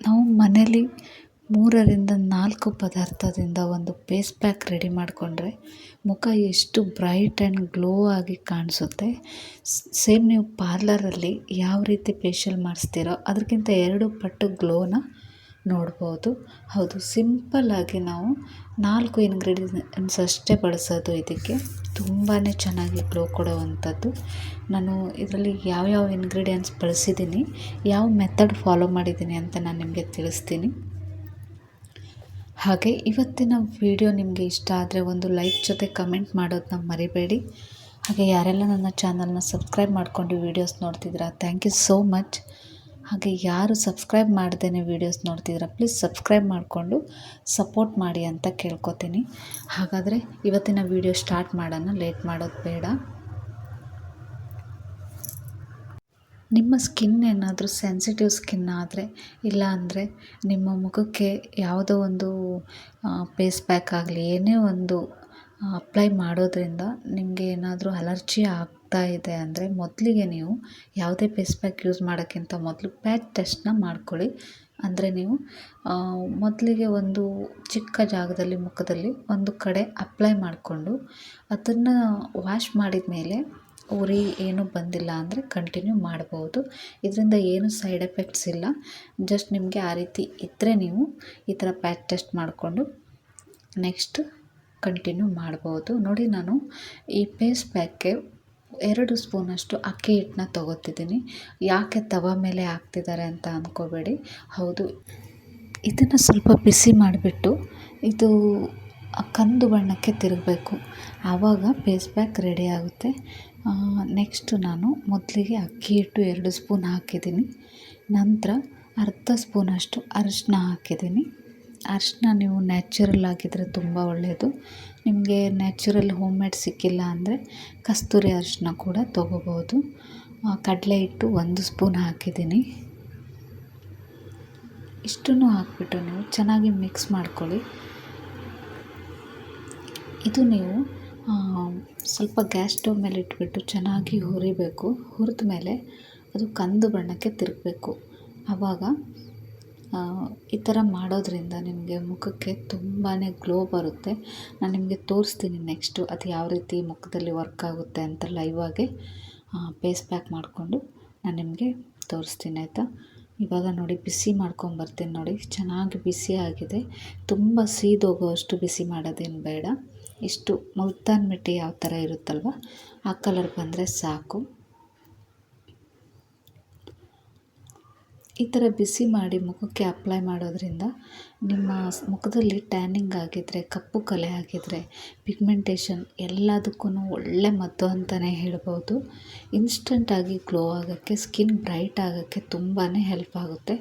ನಾವು ಮನೇಲಿ ಮೂರರಿಂದ ನಾಲ್ಕು ಪದಾರ್ಥದಿಂದ ಒಂದು ಫೇಸ್ ಪ್ಯಾಕ್ ರೆಡಿ ಮಾಡಿಕೊಂಡ್ರೆ ಮುಖ ಎಷ್ಟು ಬ್ರೈಟ್ ಆ್ಯಂಡ್ ಗ್ಲೋ ಆಗಿ ಕಾಣಿಸುತ್ತೆ. ಸೇಮ್ ನೀವು ಪಾರ್ಲರಲ್ಲಿ ಯಾವ ರೀತಿ ಫೇಶಿಯಲ್ ಮಾಡಿಸ್ತೀರೋ ಅದಕ್ಕಿಂತ ಎರಡು ಪಟ್ಟು ಗ್ಲೋನ ನೋಡ್ಬೋದು. ಹೌದು ಸಿಂಪಲ್ಲಾಗಿ ನಾವು ನಾಲ್ಕು ಇನ್ಗ್ರೀಡಿಯನ್ಸ್ ಅಷ್ಟೇ ಬಳಸೋದು ಇದಕ್ಕೆ. ತುಂಬಾ ಚೆನ್ನಾಗಿ ಗ್ಲೋ ಕೊಡುವಂಥದ್ದು. ನಾನು ಇದರಲ್ಲಿ ಯಾವ್ಯಾವ ಇಂಗ್ರೀಡಿಯೆಂಟ್ಸ್ ಬಳಸಿದ್ದೀನಿ, ಯಾವ ಮೆಥಡ್ ಫಾಲೋ ಮಾಡಿದ್ದೀನಿ ಅಂತ ನಾನು ನಿಮಗೆ ತಿಳಿಸ್ತೀನಿ. ಹಾಗೆ ಇವತ್ತಿನ ವಿಡಿಯೋ ನಿಮಗೆ ಇಷ್ಟ ಆದರೆ ಒಂದು ಲೈಕ್ ಜೊತೆ ಕಮೆಂಟ್ ಮಾಡೋದನ್ನ ಮರಿಬೇಡಿ. ಹಾಗೆ ಯಾರೆಲ್ಲ ನನ್ನ ಚಾನಲ್ನ ಸಬ್ಸ್ಕ್ರೈಬ್ ಮಾಡ್ಕೊಂಡು ವೀಡಿಯೋಸ್ ನೋಡ್ತಿದ್ದೀರಾ ಥ್ಯಾಂಕ್ ಯು ಸೋ ಮಚ್ ಹಾಗೆ ಯಾರು ಸಬ್ಸ್ಕ್ರೈಬ್ ಮಾಡ್ದೇ ವೀಡಿಯೋಸ್ ನೋಡ್ತಿದ್ದೀರಾ ಪ್ಲೀಸ್ ಸಬ್ಸ್ಕ್ರೈಬ್ ಮಾಡಿಕೊಂಡು ಸಪೋರ್ಟ್ ಮಾಡಿ ಅಂತ ಕೇಳ್ಕೊತೀನಿ. ಹಾಗಾದರೆ ಇವತ್ತಿನ ವೀಡಿಯೋ ಸ್ಟಾರ್ಟ್ ಮಾಡೋಣ ಲೇಟ್ ಮಾಡೋದು ಬೇಡ. ನಿಮ್ಮ ಸ್ಕಿನ್ ಏನಾದರೂ ಸೆನ್ಸಿಟಿವ್ ಸ್ಕಿನ್ ಆದರೆ, ಇಲ್ಲ ಅಂದರೆ ನಿಮ್ಮ ಮುಖಕ್ಕೆ ಯಾವುದೋ ಒಂದು ಫೇಸ್ ಪ್ಯಾಕ್ ಆಗಲಿ, ಏನೇ ಒಂದು ಅಪ್ಲೈ ಮಾಡೋದ್ರಿಂದ ನಿಮಗೆ ಏನಾದರೂ ಅಲರ್ಜಿ ಆಗ್ತಾ ಇದೆ ಅಂದರೆ ಮೊದಲಿಗೆ ನೀವು ಯಾವುದೇ ಪೇಸ್ ಪ್ಯಾಕ್ ಯೂಸ್ ಮಾಡೋಕ್ಕಿಂತ ಮೊದಲು ಪ್ಯಾಚ್ ಟೆಸ್ಟನ್ನ ಮಾಡ್ಕೊಳ್ಳಿ. ಅಂದರೆ ನೀವು ಮೊದಲಿಗೆ ಒಂದು ಚಿಕ್ಕ ಜಾಗದಲ್ಲಿ, ಮುಖದಲ್ಲಿ ಒಂದು ಕಡೆ ಅಪ್ಲೈ ಮಾಡಿಕೊಂಡು ಅದನ್ನು ವಾಶ್ ಮಾಡಿದ ಮೇಲೆ ಉರಿ ಏನೂ ಬಂದಿಲ್ಲ ಅಂದರೆ ಕಂಟಿನ್ಯೂ ಮಾಡಬಹುದು ಇದರಿಂದ ಏನು ಸೈಡ್ ಎಫೆಕ್ಟ್ಸ್ ಇಲ್ಲ. ಜಸ್ಟ್ ನಿಮಗೆ ಆ ರೀತಿ ಇದ್ದರೆ ನೀವು ಈ ಥರ ಪ್ಯಾಚ್ ಟೆಸ್ಟ್ ಮಾಡಿಕೊಂಡು ನೆಕ್ಸ್ಟ್ ಕಂಟಿನ್ಯೂ ಮಾಡ್ಬೋದು. ನೋಡಿ ನಾನು ಈ ಪೇಸ್ ಪ್ಯಾಕ್ಗೆ ಎರಡು ಸ್ಪೂನಷ್ಟು ಅಕ್ಕಿ ಹಿಟ್ಟನ್ನ ತೊಗೋತಿದ್ದೀನಿ. ಯಾಕೆ ತವ ಮೇಲೆ ಹಾಕ್ತಿದ್ದಾರೆ ಅಂತ ಅಂದ್ಕೋಬೇಡಿ ಹೌದು, ಇದನ್ನು ಸ್ವಲ್ಪ ಬಿಸಿ ಮಾಡಿಬಿಟ್ಟು ಇದು ಕಂದು ಬಣ್ಣಕ್ಕೆ ತಿರುಗಬೇಕು. ಆವಾಗ ಫೇಸ್ ಪ್ಯಾಕ್ ರೆಡಿ ಆಗುತ್ತೆ. ನೆಕ್ಸ್ಟು ನಾನು ಮೊದಲಿಗೆ ಅಕ್ಕಿ ಹಿಟ್ಟು ಎರಡು ಸ್ಪೂನ್ ಹಾಕಿದ್ದೀನಿ. ನಂತರ ಅರ್ಧ ಸ್ಪೂನಷ್ಟು ಅರಿಶಿನ ಹಾಕಿದ್ದೀನಿ. ಅರಿಶಿನ ನೀವು ನ್ಯಾಚುರಲ್ ಆಗಿದ್ದರೆ ತುಂಬ ಒಳ್ಳೆಯದು ನಿಮಗೆ ನ್ಯಾಚುರಲ್ ಹೋಮ್ ಮೇಡ್ ಸಿಕ್ಕಿಲ್ಲ ಅಂದರೆ ಕಸ್ತೂರಿ ಅರಿಶಿನ ಕೂಡ ತೊಗೋಬೋದು. ಕಡಲೆ ಹಿಟ್ಟು ಒಂದು ಸ್ಪೂನ್ ಹಾಕಿದ್ದೀನಿ. ಇಷ್ಟನ್ನು ಹಾಕ್ಬಿಟ್ಟು ನೀವು ಚೆನ್ನಾಗಿ ಮಿಕ್ಸ್ ಮಾಡ್ಕೊಳ್ಳಿ. ಇದು ನೀವು ಸ್ವಲ್ಪ ಗ್ಯಾಸ್ ಸ್ಟವ್ ಮೇಲೆ ಇಟ್ಬಿಟ್ಟು ಚೆನ್ನಾಗಿ ಹುರಿಬೇಕು. ಹುರಿದ ಮೇಲೆ ಅದು ಕಂದು ಬಣ್ಣಕ್ಕೆ ತಿರುಗಬೇಕು. ಆವಾಗ ಈ ಥರ ಮಾಡೋದ್ರಿಂದ ನಿಮಗೆ ಮುಖಕ್ಕೆ ತುಂಬಾ ಗ್ಲೋ ಬರುತ್ತೆ. ನಾನು ನಿಮಗೆ ತೋರಿಸ್ತೀನಿ ನೆಕ್ಸ್ಟು ಅದು ಯಾವ ರೀತಿ ಮುಖದಲ್ಲಿ ವರ್ಕ್ ಆಗುತ್ತೆ ಅಂತ ಲೈವಾಗಿ ಪೇಸ್ ಪ್ಯಾಕ್ ಮಾಡಿಕೊಂಡು ನಾನು ನಿಮಗೆ ತೋರಿಸ್ತೀನಿ ಆಯಿತಾ? ಇವಾಗ ನೋಡಿ ಬಿಸಿ ಮಾಡ್ಕೊಂಬರ್ತೀನಿ ನೋಡಿ. ಚೆನ್ನಾಗಿ ಬಿಸಿ ಆಗಿದೆ. ತುಂಬ ಸೀದೋಗೋವಷ್ಟು ಬಿಸಿ ಮಾಡೋದೇನು ಬೇಡ. ಇಷ್ಟು ಮುಲ್ತಾನ್ ಮಿಟ್ಟಿ ಯಾವ ಥರ ಇರುತ್ತಲ್ವ, ಆ ಕಲರ್ ಬಂದರೆ ಸಾಕು. ಈ ಥರ ಬಿಸಿ ಮಾಡಿ ಮುಖಕ್ಕೆ ಅಪ್ಲೈ ಮಾಡೋದ್ರಿಂದ ನಿಮ್ಮ ಮುಖದಲ್ಲಿ ಟ್ಯಾನಿಂಗ್ ಆಗಿದ್ದರೆ ಕಪ್ಪು ಕಲೆ ಆಗಿದ್ದರೆ ಪಿಗ್ಮೆಂಟೇಷನ್ ಎಲ್ಲದಕ್ಕೂ ಒಳ್ಳೆ ಮದ್ದು ಅಂತಲೇ ಹೇಳ್ಬೋದು. ಇನ್ಸ್ಟಂಟಾಗಿ ಗ್ಲೋ ಆಗೋಕ್ಕೆ, ಸ್ಕಿನ್ ಬ್ರೈಟ್ ಆಗೋಕ್ಕೆ ತುಂಬಾ ಹೆಲ್ಪ್ ಆಗುತ್ತೆ.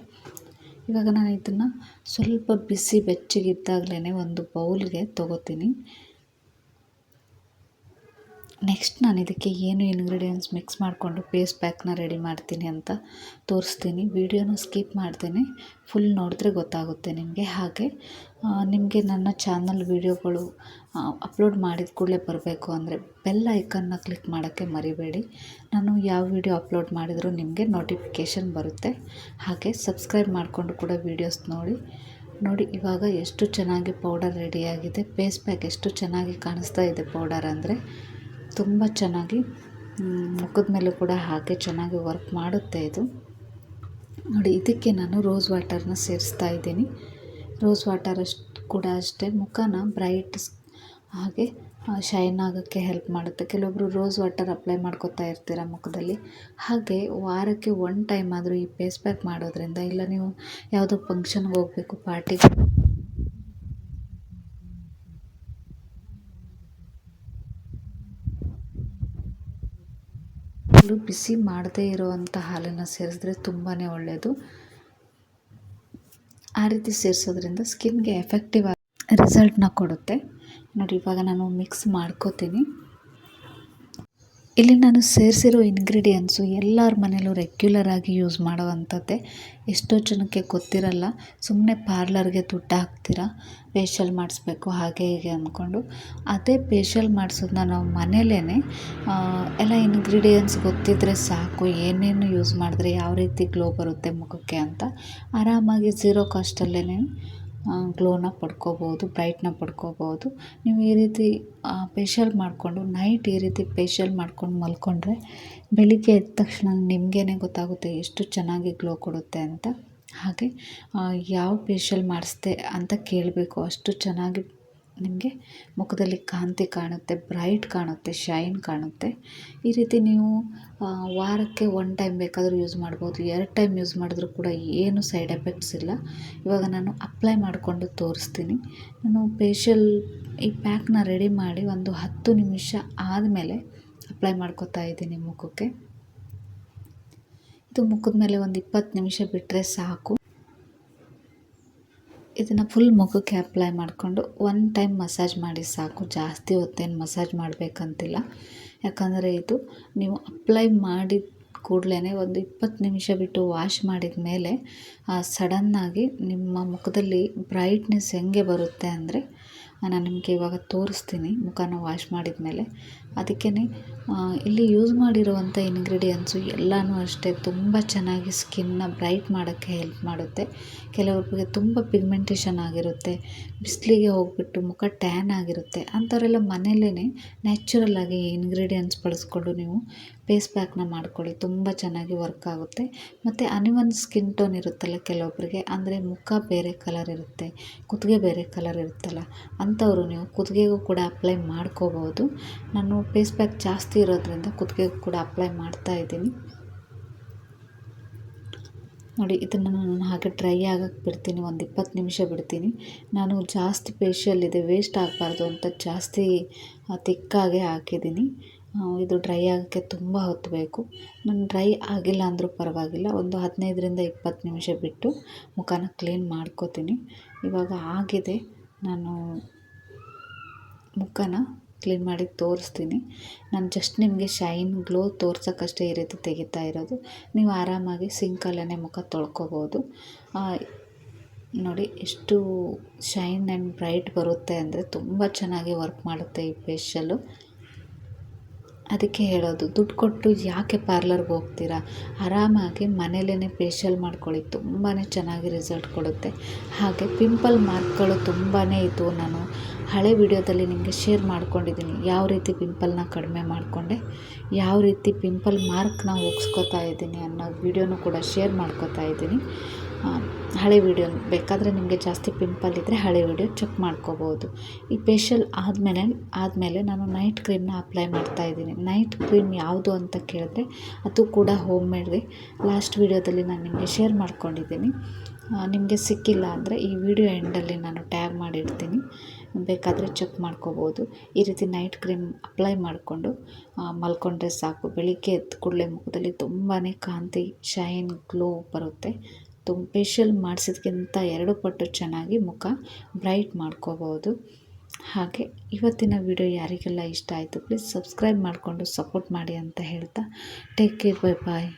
ಇವಾಗ ನಾನು ಇದನ್ನು ಸ್ವಲ್ಪ ಬಿಸಿ ಬೆಚ್ಚಗಿದ್ದಾಗಲೇ ಒಂದು ಬೌಲ್ಗೆ ತೊಗೋತೀನಿ. ನೆಕ್ಸ್ಟ್ ನಾನು ಇದಕ್ಕೆ ಏನು ಇಂಗ್ರೀಡಿಯೆಂಟ್ಸ್ ಮಿಕ್ಸ್ ಮಾಡಿಕೊಂಡು ಫೇಸ್ ಪ್ಯಾಕ್ನ ರೆಡಿ ಮಾಡ್ತೀನಿ ಅಂತ ತೋರಿಸ್ತೀನಿ. ವೀಡಿಯೋನ ಸ್ಕಿಪ್ ಮಾಡ್ತೇನೆ. ಫುಲ್ ನೋಡಿದ್ರೆ ಗೊತ್ತಾಗುತ್ತೆ ನಿಮಗೆ. ಹಾಗೆ ನಿಮಗೆ ನನ್ನ ಚಾನಲ್ ವೀಡಿಯೋಗಳು ಅಪ್ಲೋಡ್ ಮಾಡಿದ ಕೂಡಲೇ ಬರಬೇಕು ಅಂದರೆ ಬೆಲ್ ಐಕನ್ನ ಕ್ಲಿಕ್ ಮಾಡೋಕ್ಕೆ ಮರಿಬೇಡಿ. ನಾನು ಯಾವ ವಿಡಿಯೋ ಅಪ್ಲೋಡ್ ಮಾಡಿದರೂ ನಿಮಗೆ ನೋಟಿಫಿಕೇಷನ್ ಬರುತ್ತೆ. ಹಾಗೆ ಸಬ್ಸ್ಕ್ರೈಬ್ ಮಾಡಿಕೊಂಡು ಕೂಡ ವೀಡಿಯೋಸ್ ನೋಡಿ. ನೋಡಿ, ಇವಾಗ ಎಷ್ಟು ಚೆನ್ನಾಗಿ ಪೌಡರ್ ರೆಡಿಯಾಗಿದೆ ಫೇಸ್ ಪ್ಯಾಕ್ ಎಷ್ಟು ಚೆನ್ನಾಗಿ ಕಾಣಿಸ್ತಾ ಇದೆ ಪೌಡರ್ ಅಂದರೆ. ತುಂಬ ಚೆನ್ನಾಗಿ ಮುಖದ ಮೇಲೂ ಕೂಡ ಹಾಗೆ ಚೆನ್ನಾಗಿ ವರ್ಕ್ ಮಾಡುತ್ತೆ ಇದು. ನೋಡಿ, ಇದಕ್ಕೆ ನಾನು ರೋಸ್ ವಾಟರ್ನ ಸೇರಿಸ್ತಾ ಇದ್ದೀನಿ. ರೋಸ್ ವಾಟರ್ ಅಷ್ಟು ಕೂಡ ಅಷ್ಟೇ, ಮುಖನ ಬ್ರೈಟ್ ಹಾಗೆ ಶೈನ್ ಆಗೋಕ್ಕೆ ಹೆಲ್ಪ್ ಮಾಡುತ್ತೆ. ಕೆಲವೊಬ್ಬರು ರೋಸ್ ವಾಟರ್ ಅಪ್ಲೈ ಮಾಡ್ಕೊತಾ ಇರ್ತೀರ ಮುಖದಲ್ಲಿ. ಹಾಗೆ ವಾರಕ್ಕೆ ಒನ್ ಟೈಮ್ ಆದರೂ ಈ ಫೇಸ್ ಪ್ಯಾಕ್ ಮಾಡೋದ್ರಿಂದ, ಇಲ್ಲ ನೀವು ಯಾವುದೋ ಫಂಕ್ಷನ್ಗೆ ಹೋಗಬೇಕು ಪಾರ್ಟಿಗೆ ಬಿಸಿ ಮಾಡದೇ ಇರುವಂಥ ಹಾಲನ್ನು ಸೇರಿಸಿದ್ರೆ ತುಂಬಾ ಒಳ್ಳೆಯದು. ಆ ರೀತಿ ಸೇರಿಸೋದ್ರಿಂದ ಸ್ಕಿನ್ಗೆ ಎಫೆಕ್ಟಿವ್ ಆಗಿ ರಿಸಲ್ಟ್ನ ಕೊಡುತ್ತೆ. ನೋಡಿ, ಇವಾಗ ನಾನು ಮಿಕ್ಸ್ ಮಾಡ್ಕೋತೀನಿ. ಇಲ್ಲಿ ನಾನು ಸೇರಿಸಿರೋ ಇಂಗ್ರೀಡಿಯೆಂಟ್ಸು ಎಲ್ಲರ ಮನೇಲೂ ರೆಗ್ಯುಲರ್ ಆಗಿ ಯೂಸ್ ಮಾಡೋವಂಥದ್ದೇ ಎಷ್ಟೋ ಜನಕ್ಕೆ ಗೊತ್ತಿರಲ್ಲ. ಸುಮ್ಮನೆ ಪಾರ್ಲರ್ಗೆ ದುಡ್ಡು ಹಾಕ್ತೀರಾ? ಫೇಶಿಯಲ್ ಮಾಡಿಸ್ಬೇಕು, ಹಾಗೆ ಹೀಗೆ ಅಂದ್ಕೊಂಡು. ಅದೇ ಫೇಶಿಯಲ್ ಮಾಡಿಸೋದನ್ನ ನಾವು ಮನೇಲೇ ಎಲ್ಲ ಇಂಗ್ರೀಡಿಯೆಂಟ್ಸ್ ಗೊತ್ತಿದ್ದರೆ ಸಾಕು, ಏನೇನು ಯೂಸ್ ಮಾಡಿದ್ರೆ ಯಾವ ರೀತಿ ಗ್ಲೋ ಬರುತ್ತೆ ಮುಖಕ್ಕೆ ಅಂತ ಆರಾಮಾಗಿ ಝೀರೋ ಕಾಸ್ಟಲ್ಲೇ ಗ್ಲೋನ ಪಡ್ಕೋಬೋದು ಬ್ರೈಟ್ನ ಪಡ್ಕೋಬೋದು ನೀವು ಈ ರೀತಿ ಫೇಶಿಯಲ್ ಮಾಡಿಕೊಂಡು ನೈಟ್ ಈ ರೀತಿ ಫೇಶಿಯಲ್ ಮಾಡ್ಕೊಂಡು ಮಲ್ಕೊಂಡ್ರೆ, ಬೆಳಿಗ್ಗೆ ಎದ್ದ ತಕ್ಷಣ ನಿಮಗೇನೆ ಗೊತ್ತಾಗುತ್ತೆ ಎಷ್ಟು ಚೆನ್ನಾಗಿ ಗ್ಲೋ ಕೊಡುತ್ತೆ ಅಂತ. ಹಾಗೆ ಯಾವ ಫೇಶಿಯಲ್ ಮಾಡಿಸ್ದೆ ಅಂತ ಕೇಳಬೇಕು, ಅಷ್ಟು ಚೆನ್ನಾಗಿ ನಿಮಗೆ ಮುಖದಲ್ಲಿ ಕಾಂತಿ ಕಾಣುತ್ತೆ, ಬ್ರೈಟ್ ಕಾಣುತ್ತೆ, ಶೈನ್ ಕಾಣುತ್ತೆ. ಈ ರೀತಿ ನೀವು ವಾರಕ್ಕೆ ಒನ್ ಟೈಮ್ ಬೇಕಾದರೂ ಯೂಸ್ ಮಾಡ್ಬೋದು. ಎರಡು ಟೈಮ್ ಯೂಸ್ ಮಾಡಿದ್ರೂ ಕೂಡ ಏನು ಸೈಡ್ ಎಫೆಕ್ಟ್ಸ್ ಇಲ್ಲ. ಇವಾಗ ನಾನು ಅಪ್ಲೈ ಮಾಡಿಕೊಂಡು ತೋರಿಸ್ತೀನಿ. ನಾನು ಫೇಶಿಯಲ್ ಈ ಪ್ಯಾಕ್ನ ರೆಡಿ ಮಾಡಿ ಒಂದು ಹತ್ತು ನಿಮಿಷ ಆದಮೇಲೆ ಅಪ್ಲೈ ಮಾಡ್ಕೋತಾ ಇದ್ದೀನಿ ಮುಖಕ್ಕೆ. ಇದು ಮುಖದ ಮೇಲೆ ಒಂದು ಇಪ್ಪತ್ತು ನಿಮಿಷ ಬಿಟ್ಟರೆ ಸಾಕು. ಇದನ್ನು ಫುಲ್ ಮುಖಕ್ಕೆ ಅಪ್ಲೈ ಮಾಡಿಕೊಂಡು ಒನ್ ಟೈಮ್ ಮಸಾಜ್ ಮಾಡಿ ಸಾಕು. ಜಾಸ್ತಿ ಹೊತ್ತೇನು ಮಸಾಜ್ ಮಾಡಬೇಕಂತಿಲ್ಲ. ಯಾಕಂದರೆ ಇದು ನೀವು ಅಪ್ಲೈ ಮಾಡಿದ ಕೂಡಲೇ ಒಂದು ಇಪ್ಪತ್ತು ನಿಮಿಷ ಬಿಟ್ಟು ವಾಶ್ ಮಾಡಿದ ಮೇಲೆ ಸಡನ್ನಾಗಿ ನಿಮ್ಮ ಮುಖದಲ್ಲಿ ಬ್ರೈಟ್ನೆಸ್ ಹೆಂಗೆ ಬರುತ್ತೆ ಅಂದರೆ ನಾನು ನಿಮಗೆ ಇವಾಗ ತೋರಿಸ್ತೀನಿ. ಮುಖನ ವಾಶ್ ಮಾಡಿದ ಮೇಲೆ ಅದಕ್ಕೇ ಇಲ್ಲಿ ಯೂಸ್ ಮಾಡಿರುವಂಥ ಇನ್ಗ್ರೀಡಿಯೆಂಟ್ಸು ಎಲ್ಲನೂ ಅಷ್ಟೇ ತುಂಬ ಚೆನ್ನಾಗಿ ಸ್ಕಿನ್ನ ಬ್ರೈಟ್ ಮಾಡೋಕ್ಕೆ ಹೆಲ್ಪ್ ಮಾಡುತ್ತೆ. ಕೆಲವೊಬ್ಬರಿಗೆ ತುಂಬ ಪಿಗ್ಮೆಂಟೇಷನ್ ಆಗಿರುತ್ತೆ. ಬಿಸಿಲಿಗೆ ಹೋಗ್ಬಿಟ್ಟು ಮುಖ ಟ್ಯಾನ್ ಆಗಿರುತ್ತೆ. ಅಂಥವರೆಲ್ಲ ಮನೆಯಲ್ಲೇ ನ್ಯಾಚುರಲ್ಲಾಗಿ ಇನ್ಗ್ರೀಡಿಯೆಂಟ್ಸ್ ಬಳಸ್ಕೊಂಡು ನೀವು ಫೇಸ್ ಪ್ಯಾಕ್ನ ಮಾಡ್ಕೊಳ್ಳಿ, ತುಂಬ ಚೆನ್ನಾಗಿ ವರ್ಕ್ ಆಗುತ್ತೆ. ಮತ್ತು ಅನಿವನ್ ಸ್ಕಿನ್ ಟೋನ್ ಇರುತ್ತಲ್ಲ ಕೆಲವೊಬ್ಬರಿಗೆ ಅಂದರೆ ಮುಖ ಬೇರೆ ಕಲರ್ ಇರುತ್ತೆ, ಕುತ್ತಿಗೆ ಬೇರೆ ಕಲರ್ ಇರುತ್ತಲ್ಲ, ಅಂಥವರು ನೀವು ಕುತ್ತಿಗೆಗೂ ಕೂಡ ಅಪ್ಲೈ ಮಾಡ್ಕೋಬೋದು. ನಾನು ಫೇಸ್ ಪ್ಯಾಕ್ ಜಾಸ್ತಿ ಇರೋದ್ರಿಂದ ಕುತ್ತಿಗೆಗೂ ಕೂಡ ಅಪ್ಲೈ ಮಾಡ್ತಾ ಇದ್ದೀನಿ. ನೋಡಿ, ಇದನ್ನು ನಾನು ಹಾಗೆ ಡ್ರೈ ಆಗಕ್ಕೆ ಬಿಡ್ತೀನಿ, ಒಂದು ಇಪ್ಪತ್ತು ನಿಮಿಷ ಬಿಡ್ತೀನಿ. ನಾನು ಜಾಸ್ತಿ ಫೇಶಿಯಲ್ ಇದೆ ವೇಸ್ಟ್ ಆಗಬಾರ್ದು ಅಂತ ಜಾಸ್ತಿ ತಿಕ್ಕಾಗೆ ಹಾಕಿದ್ದೀನಿ. ಇದು ಡ್ರೈ ಆಗೋಕ್ಕೆ ತುಂಬ ಹೊತ್ತು ಬೇಕು ನಾನು ಡ್ರೈ ಆಗಿಲ್ಲ ಅಂದರೂ ಪರವಾಗಿಲ್ಲ. ಒಂದು ಹದಿನೈದರಿಂದ ಇಪ್ಪತ್ತು ನಿಮಿಷ ಬಿಟ್ಟು ಮುಖನ ಕ್ಲೀನ್ ಮಾಡ್ಕೋತೀನಿ. ಇವಾಗ ಆಗಿದೆ. ನಾನು ಮುಖನ ಕ್ಲೀನ್ ಮಾಡಿ ತೋರಿಸ್ತೀನಿ. ನಾನು ಜಸ್ಟ್ ನಿಮಗೆ ಶೈನ್ ಗ್ಲೋ ತೋರ್ಸೋಕ್ಕಷ್ಟೇ ಈ ರೀತಿ ತೆಗಿತಾ ಇರೋದು. ನೀವು ಆರಾಮಾಗಿ ಸಿಂಕಲ್ಲೇ ಮುಖ ತೊಳ್ಕೊಬೋದು. ನೋಡಿ, ಎಷ್ಟು ಶೈನ್ ಆ್ಯಂಡ್ ಬ್ರೈಟ್ ಬರುತ್ತೆ ಅಂದರೆ ತುಂಬ ಚೆನ್ನಾಗಿ ವರ್ಕ್ ಮಾಡುತ್ತೆ ಈ ಫೇಶಿಯಲು ಅದಕ್ಕೆ ಹೇಳೋದು, ದುಡ್ಡು ಕೊಟ್ಟು ಯಾಕೆ ಪಾರ್ಲರ್ಗೆ ಹೋಗ್ತೀರಾ? ಆರಾಮಾಗಿ ಮನೇಲೇ ಫೇಶಿಯಲ್ ಮಾಡ್ಕೊಳ್ಳಿ ತುಂಬಾ ಚೆನ್ನಾಗಿ ರಿಸಲ್ಟ್ ಕೊಡುತ್ತೆ. ಹಾಗೆ ಪಿಂಪಲ್ ಮಾರ್ಕ್ಗಳು ತುಂಬಾ ಇದ್ದವು ನಾನು. ಹಳೆ ವಿಡಿಯೋದಲ್ಲಿ ನಿಮಗೆ ಶೇರ್ ಮಾಡ್ಕೊಂಡಿದ್ದೀನಿ, ಯಾವ ರೀತಿ ಪಿಂಪಲ್ನ ಕಡಿಮೆ ಮಾಡಿಕೊಂಡೆ, ಯಾವ ರೀತಿ ಪಿಂಪಲ್ ಮಾರ್ಕ್ನ ಹೋಗ್ಸ್ಕೊತಾ ಇದ್ದೀನಿ ಅನ್ನೋ ವಿಡಿಯೋನು ಕೂಡ ಶೇರ್ ಮಾಡ್ಕೋತಾ ಇದ್ದೀನಿ. ಹಳೆ ವೀಡಿಯೋ ಬೇಕಾದರೆ ನಿಮಗೆ ಜಾಸ್ತಿ ಪಿಂಪಲ್ ಇದ್ದರೆ ಹಳೆ ವೀಡಿಯೋ ಚೆಕ್ ಮಾಡ್ಕೋಬೋದು. ಈ ಫೇಷಿಯಲ್ ಆದಮೇಲೆ ಆದಮೇಲೆ ನಾನು ನೈಟ್ ಕ್ರೀಮ್ನ ಅಪ್ಲೈ ಮಾಡ್ತಾ ಇದ್ದೀನಿ. ನೈಟ್ ಕ್ರೀಮ್ ಯಾವುದು ಅಂತ ಕೇಳಿದ್ರೆ ಅದು ಕೂಡ ಹೋಮ್ ಮೇಡ್ಗೆ ಲಾಸ್ಟ್ ವೀಡಿಯೋದಲ್ಲಿ ನಾನು ನಿಮಗೆ ಶೇರ್ ಮಾಡ್ಕೊಂಡಿದ್ದೀನಿ. ನಿಮಗೆ ಸಿಕ್ಕಿಲ್ಲ ಅಂದರೆ ಈ ವಿಡಿಯೋ ಎಂಡಲ್ಲಿ ನಾನು ಟ್ಯಾಗ್ ಮಾಡಿರ್ತೀನಿ ಬೇಕಾದರೆ ಚೆಕ್ ಮಾಡ್ಕೋಬೋದು. ಈ ರೀತಿ ನೈಟ್ ಕ್ರೀಮ್ ಅಪ್ಲೈ ಮಾಡಿಕೊಂಡು ಮಲ್ಕೊಂಡ್ರೆ ಸಾಕು. ಬೆಳಿಗ್ಗೆ ಎದ್ದು ಕೂಡಲೇ ಮುಖದಲ್ಲಿ ತುಂಬಾ ಕಾಂತಿ ಶೈನ್ ಗ್ಲೋ ಬರುತ್ತೆ. ತುಂಬ ಫೇಶಿಯಲ್ ಮಾಡಿಸಿದ್ಕಿಂತ ಎರಡು ಪಟ್ಟು ಚೆನ್ನಾಗಿ ಮುಖ ಬ್ರೈಟ್ ಮಾಡ್ಕೋಬೋದು. ಹಾಗೆ ಇವತ್ತಿನ ವಿಡಿಯೋ ಯಾರಿಗೆಲ್ಲ ಇಷ್ಟ ಆಯಿತು ಪ್ಲೀಸ್ ಸಬ್ಸ್ಕ್ರೈಬ್ ಮಾಡಿಕೊಂಡು ಸಪೋರ್ಟ್ ಮಾಡಿ ಅಂತ ಹೇಳ್ತಾ ಟೇಕ್ ಕೇರ್ ಬೈ ಬಾಯ್